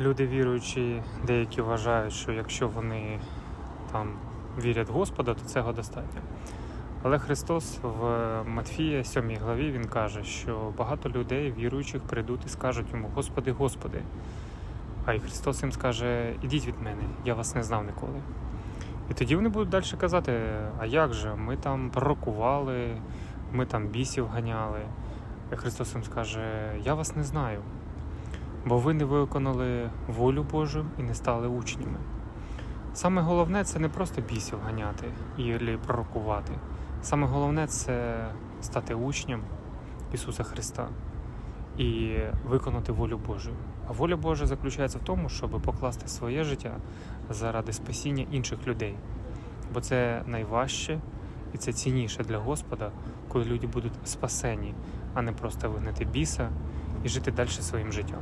Люди віруючі, деякі вважають, що якщо вони там вірять в Господа, то цього достатньо. Але Христос в Матфія, 7 главі, Він каже, що багато людей, віруючих, прийдуть і скажуть йому: Господи, Господи. А і Христос їм скаже: Ідіть від мене, я вас не знав ніколи. І тоді вони будуть далі казати: а як же? Ми там пророкували, ми там бісів ганяли. І Христос їм скаже: Я вас не знаю, бо ви не виконали волю Божу і не стали учнями. Саме головне це не просто бісів ганяти і пророкувати. Саме головне це стати учнем Ісуса Христа і виконати волю Божу. А воля Божа заключається в тому, щоб покласти своє життя заради спасіння інших людей. Бо це найважче і це цінніше для Господа, коли люди будуть спасені, а не просто вигнати біса і жити далі своїм життям.